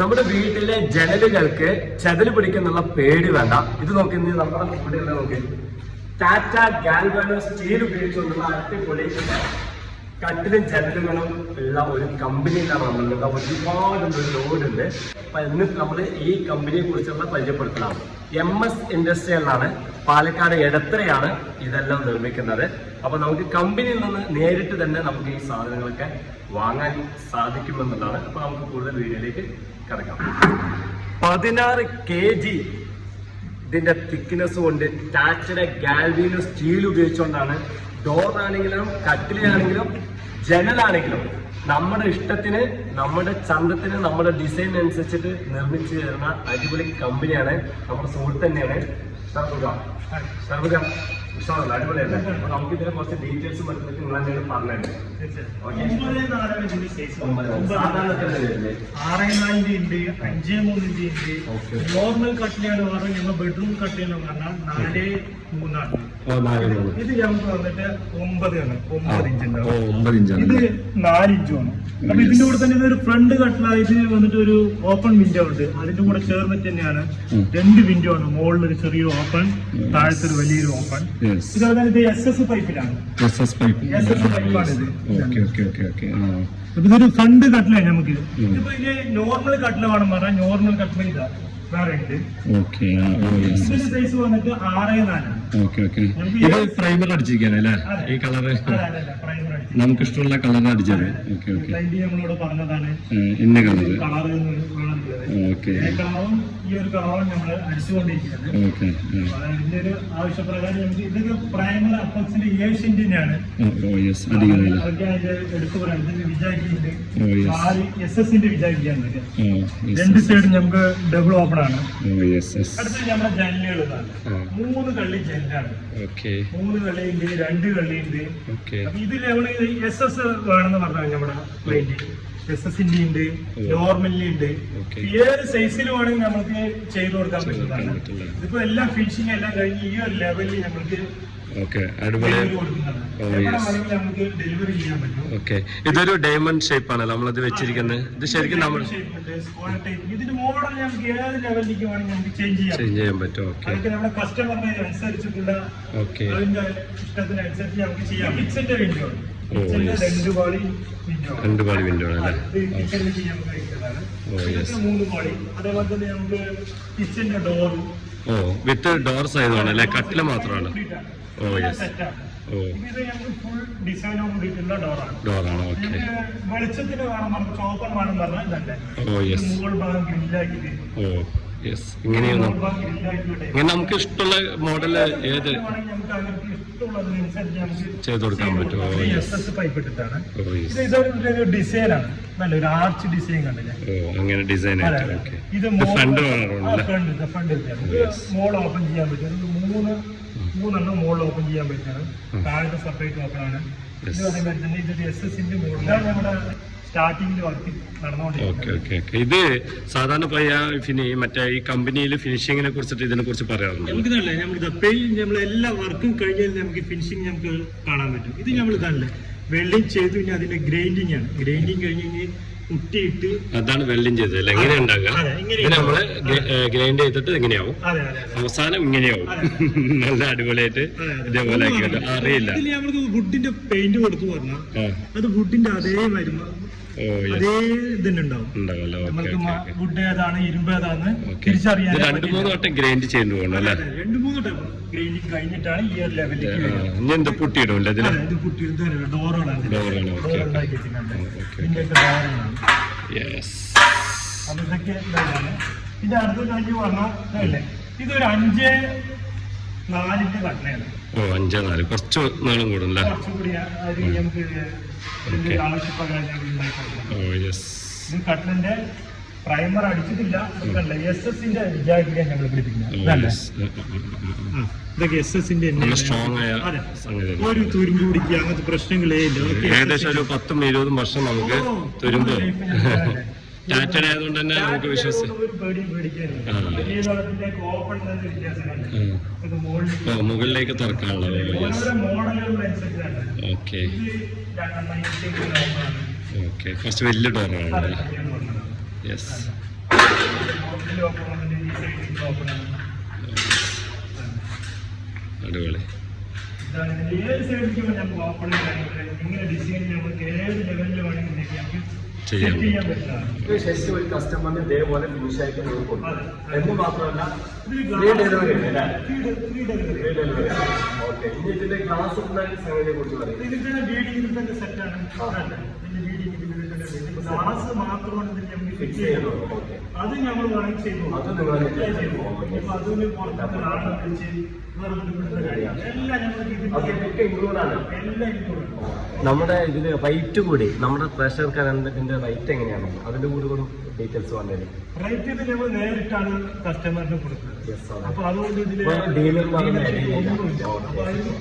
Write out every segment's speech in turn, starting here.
നമ്മുടെ വീട്ടിലെ ജനലുകൾക്ക് ചെതൽ പിടിക്കുന്നുള്ള പേടി വേണ്ട. ഇത് നോക്കി നമ്മുടെ നോക്കി. ടാറ്റ ഗാൽവാനോ സ്റ്റീൽ ഉപയോഗിച്ചുകൊണ്ടുള്ള അടിപൊളി കട്ടിലും ജനലുകളും ഉള്ള ഒരു കമ്പനിയിലാണ് നമ്മളുടെ ഒരുപാട് ലോഡ് ഉണ്ട്. അപ്പൊ ഇന്ന് നമ്മൾ ഈ കമ്പനിയെ കുറിച്ചുള്ള പരിചയപ്പെടുത്തലാണ് എം എസ് ഇൻഡസ്ട്രിയലാണ് പാലക്കാട് എടത്രയാണ് ഇതെല്ലാം നിർമ്മിക്കുന്നത്. അപ്പൊ നമുക്ക് കമ്പനിയിൽ നിന്ന് നേരിട്ട് തന്നെ നമുക്ക് ഈ സാധനങ്ങളൊക്കെ വാങ്ങാൻ സാധിക്കുമെന്നുള്ളതാണ്. അപ്പൊ നമുക്ക് കൂടുതൽ വീഡിയോയിലേക്ക് കിടക്കാം. പതിനാറ് കെ ജി ഇതിന്റെ തിക്നെസ് കൊണ്ട് ടാറ്റയുടെ ഗാൽവീനും സ്റ്റീൽ ഉപയോഗിച്ചുകൊണ്ടാണ് ഡോർ ആണെങ്കിലും കട്ടിലാണെങ്കിലും ജനലാണെങ്കിലും നമ്മുടെ ഇഷ്ടത്തിന് നമ്മുടെ ചന്തത്തിന് നമ്മുടെ ഡിസൈൻ അനുസരിച്ചിട്ട് നിർമ്മിച്ചു തരുന്ന അടിപൊളി കമ്പനിയാണ് നമ്മുടെ സുഹൃത്ത് തന്നെയാണ് ഇഷ്ടമല്ല അടിപൊളിയല്ലേ? അപ്പൊ നമുക്ക് ഇതിനെ കുറച്ച് ഡീറ്റെയിൽസ് പറഞ്ഞിട്ട് നിങ്ങൾ തന്നെയാണ് പറഞ്ഞത്. ആറ് നാലിന്റെ ഉണ്ട് അഞ്ച് മൂന്നിന്റെ. ഉണ്ട് നോർമൽ കട്ടിലാണ് പറഞ്ഞാൽ ഞങ്ങൾ ബെഡ്റൂം കട്ടിലാണ് പറഞ്ഞാൽ നാല് മൂന്നാണ്. ഇത് ഞങ്ങൾക്ക് വന്നിട്ട് ഒമ്പത് ഒമ്പത് ഇഞ്ചാണ് ഇത് നാല് ഇഞ്ചുമാണ് അപ്പൊ ഇതിന്റെ കൂടെ തന്നെ ഇതൊരു ഫ്രണ്ട് കട്ടില ഇത് വന്നിട്ട് ഒരു ഓപ്പൺ വിൻഡോ ഉണ്ട്. അതിന്റെ കൂടെ ചേർന്നിട്ട് തന്നെയാണ് രണ്ട് വിൻഡോ ആണ്. മുകളിൽ ഒരു ചെറിയൊരു ഓപ്പൺ താഴത്തെ ഒരു വലിയൊരു ഓപ്പൺ. യെസ് ഇത് അതുപോലെ ഇത് S S പൈപ്പിലാണ് S S pipe S S പൈപ്പാണ് ഇത് അപ്പൊ ഇതൊരു ഫണ്ട് കട്ടില നമുക്ക്. ഇതിപ്പോ ഇതിന് നോർമൽ കട്ടില വേണം പറഞ്ഞാൽ നോർമൽ കട്ടില ഇതാ. വേറെ ഉണ്ട്. ഓക്കെ ആ ഓ യെസ് ഇതിന്റെ സൈസ് വന്നിട്ട് ആറ് നാലാണ് ഓക്കെ ഓക്കെ ഇത് പ്രൈമർ അടിച്ചിരിക്കാനല്ലേ ഈ കളറ് അതെ, നമുക്ക് ഇഷ്ടമുള്ള കളർ അടിച്ചത്. ഓക്കെ ഓക്കെ നമ്മളോട് പറഞ്ഞതാണ്. ഇന്ന കളറ് കളർ ഓക്കെ ഈ കളറും ഈ ഒരു കളറും നമ്മൾ അടിച്ചുകൊണ്ടിരിക്കുന്നത് ഓക്കെ അതിന്റെ ഒരു ആവശ്യപ്രകാരം നമുക്ക് ഇതൊക്കെ പ്രൈമർ അപ്പക്സിന്റെ ഏഷ്യന്റെ തന്നെയാണ് ഓ യെസ് എടുത്തു പറയാം. ഇതിന്റെ യെസ് എസ് എസിന്റെ രണ്ട് സൈഡ് നമുക്ക് ഡബിൾ ഓപ്പൺ ആണ്. യെസ് അടുത്തത് നമ്മുടെ ജനലുകൾ മൂന്ന് കള്ളി ജനലാണ്. മൂന്ന് കള്ളിയുണ്ട് രണ്ട് കള്ളിയുണ്ട് ഇതിൽ നമ്മൾ എസ് എസ് വേണമെന്ന് പറഞ്ഞാൽ നമ്മുടെ പ്ലേറ്റ് എസ് എസിന്റെ ഉണ്ട് നോർമലി ഉണ്ട്. ഏത് സൈസിൽ വേണമെങ്കിൽ നമുക്ക് ചെയ്തു കൊടുക്കാൻ പറ്റുന്നതാണ്. ഇതിപ്പോ എല്ലാം ഫിനിഷിംഗ് എല്ലാം കഴിഞ്ഞ് ഈ ഒരു ലെവലിൽ നമുക്ക് ഓക്കെ അടിപൊളി. ഓക്കെ ഇതൊരു ഡയമണ്ട് ഷേപ്പ് ആണ് നമ്മളത് വെച്ചിരിക്കുന്നത്. ഇത് ശരിക്കും നമ്മൾ ചേഞ്ച് ചെയ്യാം ചേഞ്ച് ചെയ്യാൻ പറ്റും. Okay okay Oh. രണ്ട് പാളി വിൻഡോ ആണ്. അല്ലേ? ഓ വിത്ത് ഡോർ സൈസ് ആണ് അല്ലേ? കട്ടിൽ മാത്രമാണ്. ഓ yes. ഇത് ഫുൾ കൂടിയിട്ടുള്ള ഡോറാണ് ഡോറാണ് ഓക്കെ നമുക്ക് വെളിച്ചത്തിന് വേണം നമുക്ക് ചോപ്പർ വേണം പറഞ്ഞാൽ ഇതല്ലേ? ഓ യെസ് മുകൾ ഭാഗം ഗ്രില്ലാക്കിയിട്ട് ഓ യെസ് ഇങ്ങനെയാണ്? ഇങ്ങനെ നമുക്ക് ഇഷ്ടമുള്ള മോഡൽ ഏത്? ചെയ്ത് കൊടുക്കാൻ പറ്റും. ഇതൊരു ഡിസൈനാണ് നല്ലൊരു ആർച്ച് ഡിസൈൻ കണ്ടില്ലേ? ഓ അങ്ങനെ ഡിസൈൻ ഇത് ഫ്രണ്ട് ഫ്രണ്ട് ഫ്രണ്ട് മോൾ ഓപ്പൺ ചെയ്യാൻ പറ്റും. മൂന്ന് മൂന്നെണ്ണം മോൾ ഓപ്പൺ ചെയ്യാൻ പറ്റുന്നത്. താഴത്തെ സെപ്പറേറ്റ് ഓപ്പൺ ആണ്. ഇത് സാധാരണ ഈ മറ്റേ ഈ കമ്പനിയിൽ ഫിനിഷിങ്ങിനെ കുറിച്ചിട്ട് ഇതിനെ കുറിച്ച് പറയാറുണ്ട്? നമുക്ക് ഇതല്ലേ നമുക്ക് ഇത് പെയിന്റ് നമ്മൾ എല്ലാ വർക്കും കഴിഞ്ഞാൽ നമുക്ക് ഫിനിഷിങ് നമുക്ക് കാണാൻ പറ്റും. ഇത് നമ്മൾ ഇതല്ലേ വെൽഡിങ് ചെയ്തു കഴിഞ്ഞാൽ അതിന്റെ ഗ്രൈൻഡിങ് ആണ്. ഗ്രൈൻഡിങ് കഴിഞ്ഞ് കഴിഞ്ഞ് കുട്ടിയിട്ട് അതാണ് വെൽഡിങ് ചെയ്തത് അല്ലെ? എങ്ങനെ ഉണ്ടാകുക അതെ, ഇങ്ങനെ ഇത് നമ്മൾ ഗ്രൈൻഡ് ചെയ്തിട്ട് എങ്ങനെയാവും അവസാനം ഇങ്ങനെയാവും. നല്ല അടിപൊളിയായിട്ട്. ഇതേപോലെ അറിയില്ല. വുഡിന്റെ പെയിന്റ് കൊടുത്തു പറഞ്ഞാൽ അത് വുഡിന്റെ അതേ യെസ് അതേ ഇതന്നെ നമ്മൾക്ക് വുഡ് ഏതാണ് ഇരുമ്പ് ഏതാന്ന് തിരിച്ചറിയാൻ ഇത് രണ്ട് മൂന്ന് വട്ടം ഗ്രൈൻഡ് ചെയ്തു പോകണം അല്ലേ? രണ്ട് മൂന്ന് വട്ടം. ഗ്രൈൻഡിങ് കഴിഞ്ഞിട്ടാണ് ഈ ഒരു ലെവലിലേക്ക് ഇതിൽ അതെ, ഇത് കുട്ടി ഡോറുകളാണ് ഓക്കെ ഉണ്ടാക്കി വെച്ചിട്ടുണ്ട് അപ്പൊ ഇതൊക്കെ ഇതാണ്. ഇത് അടുത്ത കഴിഞ്ഞ് പറഞ്ഞാൽ ഇതൊരു അഞ്ച് നാലിന്റെ കട്ടണയാണ് ഓ അഞ്ചേ നാല്. കുറച്ച് നാളും കൂടും അല്ലേ നമുക്ക് പ്രൈമർ അടിച്ചിട്ടില്ല. എസ് എസിന്റെ ഞങ്ങൾ പിടിപ്പിക്കുന്നത് സ്ട്രോങ് ആയ. ഒരു തുരുമ്പ് പിടിക്കുക അങ്ങനത്തെ പ്രശ്നങ്ങളേ ഇല്ല. ഏകദേശം ഒരു പത്തും ഇരുപതും വർഷം നമുക്ക് തുരുമ്പ്. ടാറ്റയുടെ ആയതുകൊണ്ട് തന്നെ നമുക്ക് വിശ്വസിക്കാം ഓ മുകളിലേക്ക് തുറക്കാനുള്ള ഓക്കെ. ഓക്കെ കുറച്ച് വലിയ ഡോറാണ്. യെസ് അടിപൊളി. ഏത് സൈഡിലേക്ക് നമുക്ക് ഓപ്പൺ ഇങ്ങനെ ഡിസൈൻ നമുക്ക് ഏത് ലെവലിൽ വേണമെങ്കിൽ ചെയ്യാൻ പറ്റുന്നതാണ്. ഇത് ശരിക്കും ഒരു കസ്റ്റമറിന് ഇതേപോലെ ഫിനിഷ് ആയിട്ട് നിങ്ങൾ കൊടുക്കും. എന്ന് മാത്രമല്ല ഫ്രീ ഡെലിവറി ഡെലിവറി ഓക്കെ ഇനി ഇതിന്റെ സംഗതിയെ കുറിച്ച് പറയും. തന്നെ സെറ്റാണ്. ഗ്ലാസ് മാത്രമാണ് നമുക്ക് ഫിക്സ് ചെയ്യുന്നത്. അത് ഞങ്ങൾ വേണമെങ്കിൽ ചെയ്തു. അത്. അതിന് പുറത്തൊക്കെ വിളിച്ച് നമ്മുടെ ഇതിൽ റേറ്റ് കൂടി. നമ്മുടെ പ്രഷർ കറണ്ടിന്റെ റേറ്റ് എങ്ങനെയാണ്? അതിന്റെ കൂടുതലും കൂടി ഡീറ്റെയിൽസ് പറഞ്ഞത് റേറ്റ് ഇത് ഞങ്ങൾ നേരിട്ടാണ് കസ്റ്റമറിന് കൊടുക്കുന്നത്. അപ്പൊ അതുകൊണ്ട് ഇതിൽ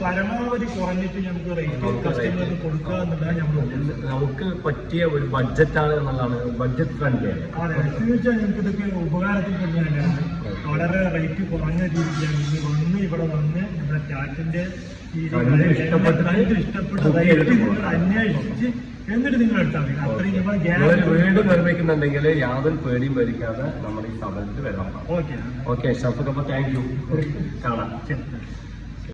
പരമാവധി കുറഞ്ഞിട്ട് നമുക്ക് റേറ്റ് കസ്റ്റമറിന് കൊടുക്കുക എന്നുള്ളതാണ് നമ്മൾ. നമുക്ക് പറ്റിയ ഒരു ബഡ്ജറ്റ് ആണ് എന്നുള്ളതാണ് ബഡ്ജറ്റ് ഫ്രണ്ട് അതെ തീർച്ചയായും ഞങ്ങൾക്ക് ഇതൊക്കെ ഉപകാരത്തിൽ തന്നെയാണ്. വളരെ റേറ്റ് കുറഞ്ഞ രീതിയിലാണ്. ഇനി വന്ന് ഇവിടെ വന്ന് നമ്മുടെ ടാറ്റിന്റെ അന്വേഷിച്ച് എന്നിട്ട് നിങ്ങൾ എടുത്താൽ മതി. അത്രയും നമ്മൾ നിങ്ങളൊരു ഗ്യാരണ്ടി വീട് നിർമ്മിക്കുന്നുണ്ടെങ്കിൽ യാതൊരു പേടിയും ഭരിക്കാതെ നമ്മുടെ ഈ സ്ഥാപനത്തിൽ വരാം. ഓക്കെ. ഓക്കെ അപ്പൊ താങ്ക് യു കാണാം.